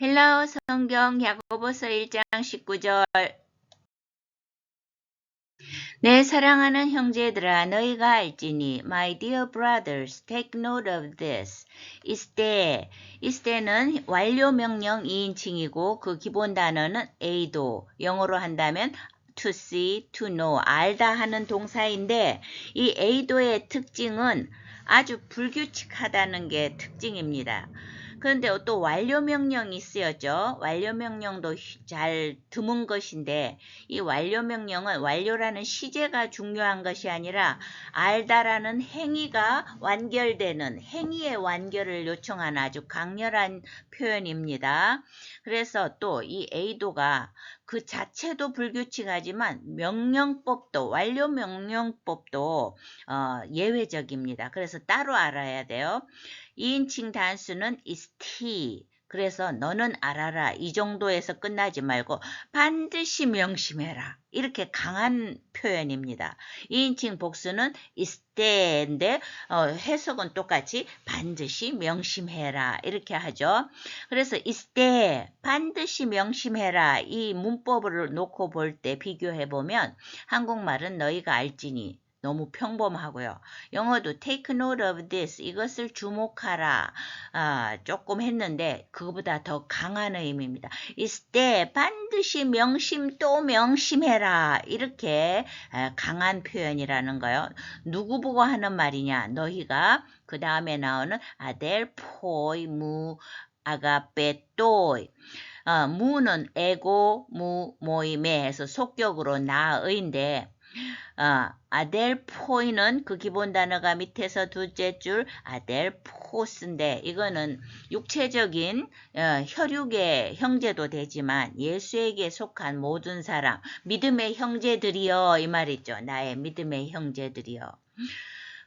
헬라어 성경 야고보서 1장 19절 내 사랑하는 형제들아 너희가 알지니 my dear brothers take note of this 이때 이때는 완료 명령 2인칭이고 그 기본 단어는 a도 영어로 한다면 to see, to know, 알다 하는 동사인데 이 a도의 특징은 아주 불규칙하다는 게 특징입니다. 그런데 또 완료 명령이 쓰였죠. 완료 명령도 잘 드문 것인데 이 완료 명령은 완료라는 시제가 중요한 것이 아니라 알다라는 행위가 완결되는 행위의 완결을 요청하는 아주 강렬한 표현입니다. 그래서 또 이 에이도가 그 자체도 불규칙하지만 명령법도 완료 명령법도 어, 예외적입니다. 그래서 따로 알아야 돼요. 2인칭 단수는 is t. 그래서 너는 알아라. 이 정도에서 끝나지 말고 반드시 명심해라. 이렇게 강한 표현입니다. 2인칭 복수는 is 때인데 어, 해석은 똑같이 반드시 명심해라. 이렇게 하죠. 그래서 is 때 반드시 명심해라. 이 문법을 놓고 볼 때 비교해 보면 한국말은 너희가 알지니 너무 평범하고요. 영어도 take note of this 이것을 주목하라 아, 조금 했는데 그거보다 더 강한 의미입니다. 이때 반드시 명심 또 명심해라 이렇게 아, 강한 표현이라는 거요. 누구 보고 하는 말이냐 너희가 그 다음에 나오는 아델 포이 무 아가페토이 어, 무는 에고 무 모임에 해서 속격으로 나의인데 어, 아델포이는 그 기본 단어가 밑에서 둘째 줄 아델포스인데 이거는 육체적인 어, 혈육의 형제도 되지만 예수에게 속한 모든 사람 믿음의 형제들이여 이 말이죠. 나의 믿음의 형제들이여.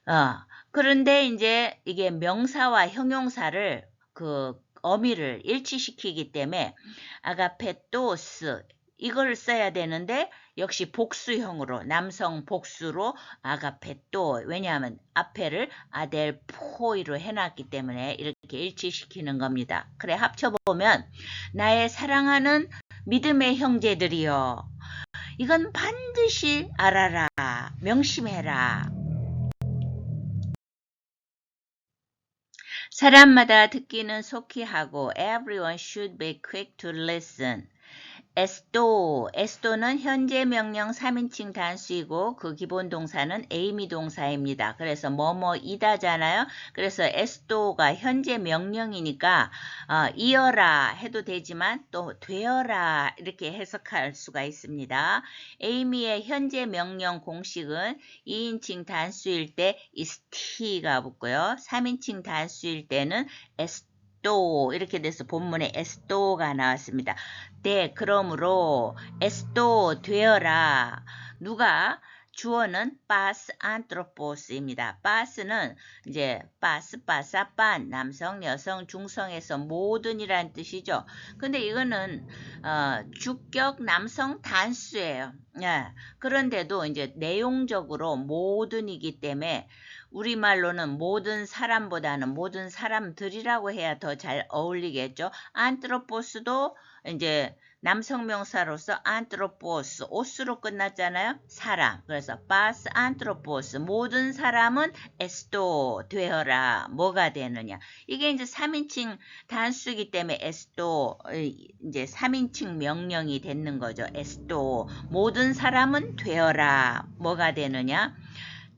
어, 그런데 이제 이게 명사와 형용사를 그 어미를 일치시키기 때문에 아가페토스 이걸 써야 되는데 역시 복수형으로 남성 복수로 아가페또 왜냐하면 앞에를 아델포이로 해놨기 때문에 이렇게 일치시키는 겁니다. 그래 합쳐보면 나의 사랑하는 믿음의 형제들이여 이건 반드시 알아라 명심해라 사람마다 듣기는 속히 하고 everyone should be quick to listen 에스토, 에스토는 현재 명령 3인칭 단수이고 그 기본 동사는 에이미 동사입니다. 그래서 뭐뭐 이다잖아요. 그래서 에스토가 현재 명령이니까 어, 이어라 해도 되지만 또 되어라 이렇게 해석할 수가 있습니다. 에이미의 현재 명령 공식은 2인칭 단수일 때 이스티가 붙고요. 3인칭 단수일 때는 에스토 에스토 이렇게 돼서 본문에 에스토가 나왔습니다. 네, 그러므로 에스토 되어라. 누가 주어는 바스 안트로포스입니다. 바스는 이제 바스 바사반 남성, 여성, 중성에서 모든이란 뜻이죠. 근데 이거는 어, 주격 남성 단수예요. 예. 그런데도 이제 내용적으로 모든이기 때문에 우리말로는 모든 사람보다는 모든 사람들이라고 해야 더 잘 어울리겠죠. 안트로포스도 이제 남성 명사로서 안트로포스 오스로 끝났잖아요. 사람. 그래서 바스 안트로포스 모든 사람은 에스토 되어라. 뭐가 되느냐. 이게 이제 3인칭 단수이기 때문에 에스토 이제 3인칭 명령이 되는 거죠. 에스토 모든 사람은 되어라. 뭐가 되느냐.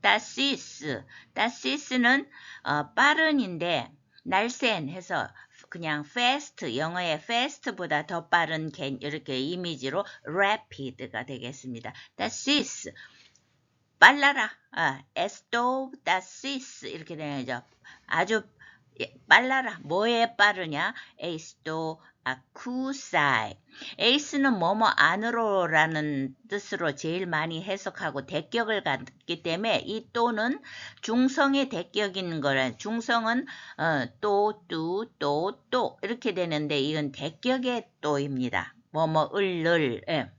다시스. 다시스는 어, 빠른인데 날쌘 해서 그냥 fast 영어의 fast보다 더 빠른 이렇게 이미지로 rapid가 되겠습니다. 다시스 빨라라. 아, esto 다시스 이렇게 되죠. 아주 빨라라. 뭐에 빠르냐? esto 아쿠사이. 에이스는 뭐뭐 안으로라는 뜻으로 제일 많이 해석하고 대격을 갖기 때문에 이 또는 중성의 대격인 거란 중성은 어, 또, 뚜, 또, 또 이렇게 되는데 이건 대격의 또입니다. 뭐뭐 을을. 예.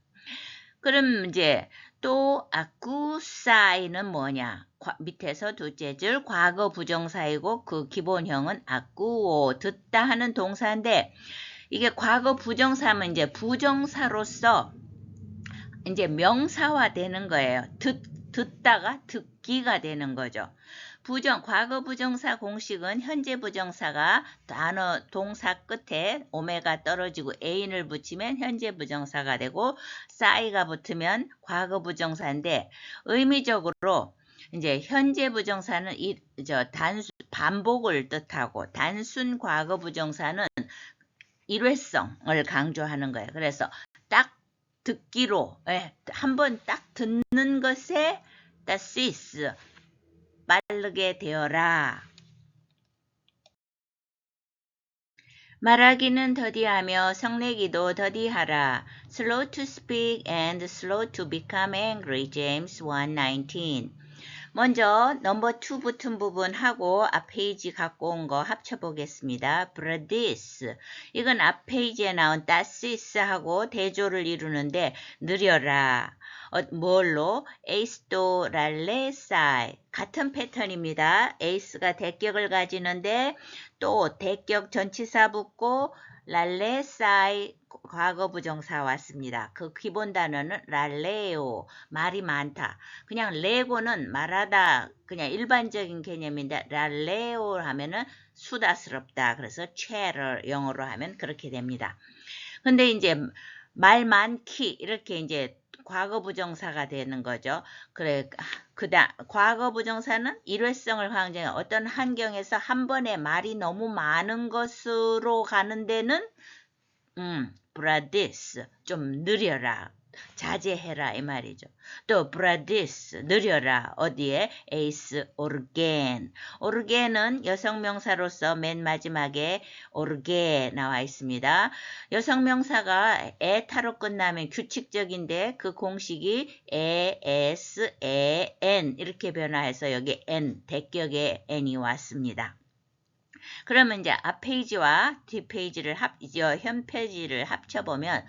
그럼 이제 또 아쿠사이는 뭐냐? 밑에서 둘째 줄 과거 부정사이고 그 기본형은 아쿠오 듣다 하는 동사인데 이게 과거 부정사면 이제 부정사로서 이제 명사화 되는 거예요. 듣, 듣다가 듣기가 되는 거죠. 부정, 과거 부정사 공식은 현재 부정사가 단어, 동사 끝에 오메가 떨어지고 애인을 붙이면 현재 부정사가 되고 싸이가 붙으면 과거 부정사인데 의미적으로 이제 현재 부정사는 이, 저 단수, 반복을 뜻하고 단순 과거 부정사는 일회성을 강조하는 거예요. 그래서 딱 듣기로 예, 한번 딱 듣는 것에 다시스 빠르게 되어라. 말하기는 더디하며 성내기도 더디하라. Slow to speak and slow to become angry. James 1:19. 먼저 넘버 2 붙은 부분 하고 앞 페이지 갖고 온 거 합쳐 보겠습니다. 브라디스 이건 앞 페이지에 나온 따시스하고 대조를 이루는데 느려라. 어, 뭘로? 에이스도 랄레사이 같은 패턴입니다. 에이스가 대격을 가지는데 또 대격 전치사 붙고 랄레사이 과거 부정사 왔습니다. 그 기본 단어는 랄레오 말이 많다. 그냥 레고는 말하다 그냥 일반적인 개념인데 랄레오 하면은 수다스럽다. 그래서 chatter 영어로 하면 그렇게 됩니다. 근데 이제 말 많기 이렇게 이제 과거 부정사가 되는 거죠. 그래 그다 과거 부정사는 일회성을 강조해 어떤 환경에서 한 번에 말이 너무 많은 것으로 가는 데는 음, 브라디스 좀 느려라. 자제해라 이 말이죠. 또 브라디스 느려라 어디에 에이스 오르겐 오르겐은 여성명사로서 맨 마지막에 오르게 나와 있습니다. 여성명사가 에타로 끝나면 규칙적인데 그 공식이 에, 에스, 에, 엔 이렇게 변화해서 여기 n 대격의 n이 왔습니다. 그러면 이제 앞 페이지와 뒷 페이지를 합, 현 페이지를 합쳐보면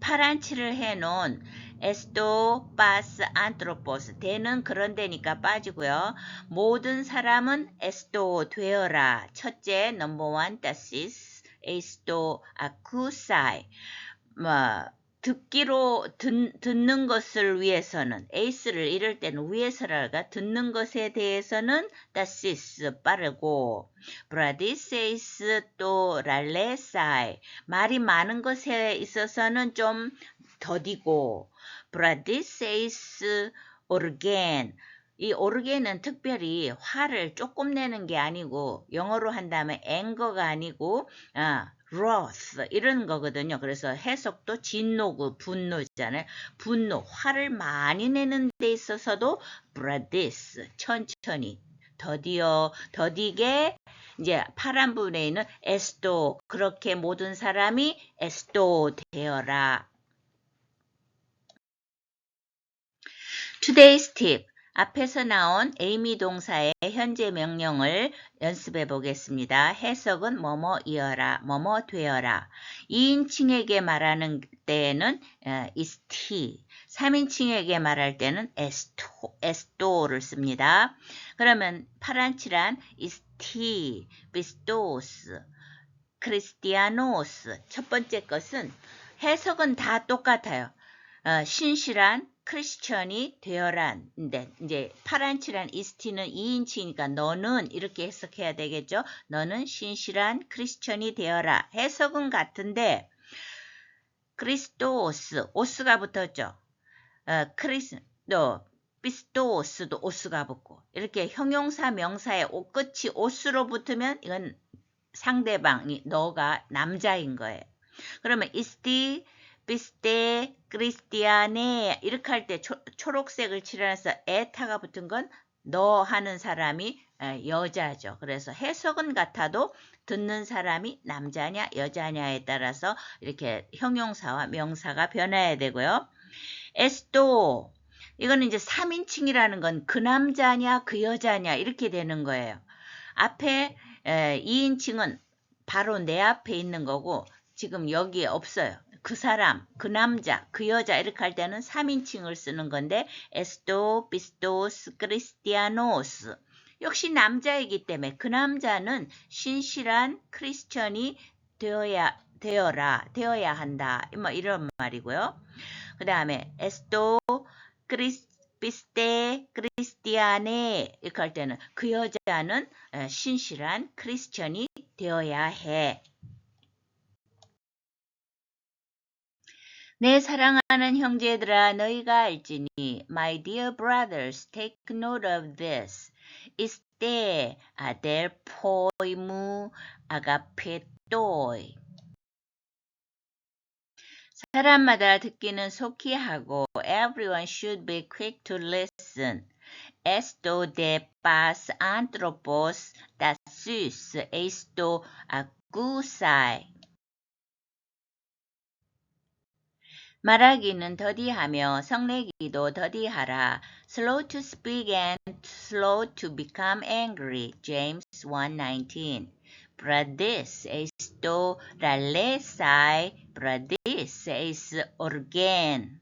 파란 칠을 해놓은 에스토 파스 안트로포스 대는 그런 데니까 빠지고요. 모든 사람은 에스토 되어라. 첫째 넘버원 따시스 에스토 아쿠사이 뭐 듣기로 듣, 듣는 것을 위해서는 에이스를 이럴 때는 위해서라가 듣는 것에 대해서는 다시스 빠르고 브라디세이스 또 랄레사이 말이 많은 것에 있어서는 좀 더디고 브라디세이스 오르겐 이 오르겐은 특별히 화를 조금 내는 게 아니고 영어로 한다면 앵거가 아니고 아, wrath 이런 거거든요. 그래서 해석도 진노고 분노잖아요. 분노, 화를 많이 내는 데 있어서도 브라디스 천천히 더디어 더디게 이제 파란 부분에 있는 에스도 그렇게 모든 사람이 에스도 되어라. Today's tip 앞에서 나온 에이미 동사의 현재 명령을 연습해 보겠습니다. 해석은 뭐뭐 이어라, 뭐뭐 되어라. 2인칭에게 말하는 때에는 is t, 3인칭에게 말할 때는 esto, esto를 씁니다. 그러면 파란칠한 is t, pistos, cristianos. 첫 번째 것은 해석은 다 똑같아요. 어, 신실한, 크리스천이 되어란데 이제 파란칠한 이스티는 2인치니까 너는 이렇게 해석해야 되겠죠. 너는 신실한 크리스천이 되어라. 해석은 같은데 크리스토스 오스가 붙었죠. 어, 크리스 또 피스토스도 오스가 붙고 이렇게 형용사 명사의 오 끝이 오스로 붙으면 이건 상대방이 너가 남자인 거예요. 그러면 이스티 비스테 크리스티아네 이렇게 할 때 초록색을 칠해서 에타가 붙은 건 너 하는 사람이 여자죠. 그래서 해석은 같아도 듣는 사람이 남자냐 여자냐에 따라서 이렇게 형용사와 명사가 변해야 되고요. 에스토 이거는 이제 3인칭이라는 건 그 남자냐 그 여자냐 이렇게 되는 거예요. 앞에 2인칭은 바로 내 앞에 있는 거고 지금 여기에 없어요. 그 사람, 그 남자, 그 여자 이렇게 할 때는 3인칭을 쓰는 건데 에스토, 비스토스, 크리스티아노스 역시 남자이기 때문에 그 남자는 신실한 크리스천이 되어야 되어라, 되어야 한다. 뭐 이런 말이고요. 그 다음에 esto cris- 비스테 크리스티아네 이렇게 할 때는 그 여자는 에, 신실한 크리스천이 되어야 해. 내 사랑하는 형제들아 너희가 알지니 My dear brothers take note of this 이스테 아델 포이무 아가페토이 사람마다 듣기는 속히 하고 everyone should be quick to listen esto de paz anthropos dasus esto acusai 말하기는 더디하며 성내기도 더디하라. Slow to speak and slow to become angry. James 1:19. Bradis esto ralesai, bradis es organ.